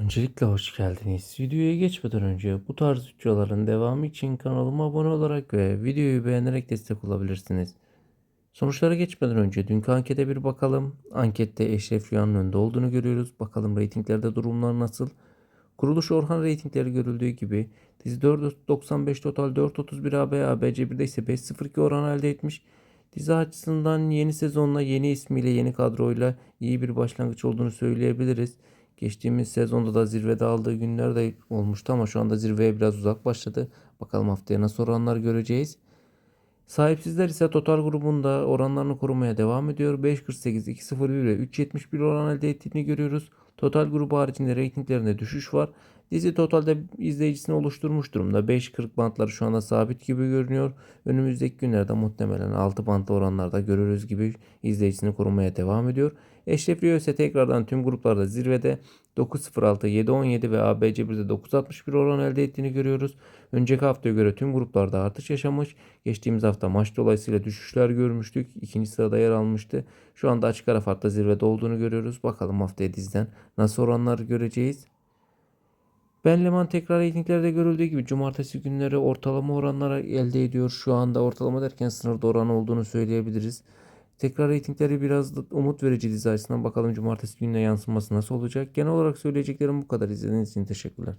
Öncelikle hoş geldiniz. Videoya geçmeden önce bu tarz videoların devamı için kanalıma abone olarak ve videoyu beğenerek destek olabilirsiniz. Sonuçlara geçmeden önce dünkü ankete bir bakalım. Ankette Eşref Rüyan'ın önde olduğunu görüyoruz. Bakalım reytinglerde durumlar nasıl? Kuruluş Orhan reytingleri görüldüğü gibi dizi 4.95 total 4.31 AB, ABC1'de ise 5.02 oran elde etmiş. Dizi açısından yeni sezonla yeni ismiyle yeni kadroyla iyi bir başlangıç olduğunu söyleyebiliriz. Geçtiğimiz sezonda da zirvede aldığı günler de olmuştu ama şu anda zirveye biraz uzak başladı. Bakalım haftaya nasıl oranlar göreceğiz. Sahipsizler ise total grubunda oranlarını korumaya devam ediyor. 5.48, 2.01 ve 3.71 oran elde ettiğini görüyoruz. Total grubu haricinde reytinglerinde düşüş var. Dizi totalde izleyicisini oluşturmuş durumda. 5.40 bantları şu anda sabit gibi görünüyor. Önümüzdeki günlerde muhtemelen 6 bantlı oranlarda görürüz gibi izleyicisini korumaya devam ediyor. Eşref Rüya ise tekrardan tüm gruplarda zirvede 9.06, 7.17 ve ABC1'de 9.61 oran elde ettiğini görüyoruz. Önceki haftaya göre tüm gruplarda artış yaşamış. Geçtiğimiz hafta maç dolayısıyla düşüşler görmüştük. İkinci sırada yer almıştı. Şu anda açık ara farkla zirvede olduğunu görüyoruz. Bakalım haftaya dizden nasıl oranlar göreceğiz. Ben Leman tekrar reytinglerde görüldüğü gibi cumartesi günleri ortalama oranlara elde ediyor. Şu anda ortalama derken sınırda oran olduğunu söyleyebiliriz. Tekrar reytingleri biraz da umut verici dizi açısından bakalım cumartesi gününe yansıması nasıl olacak. Genel olarak söyleyeceklerim bu kadar. İzlediğiniz için teşekkürler.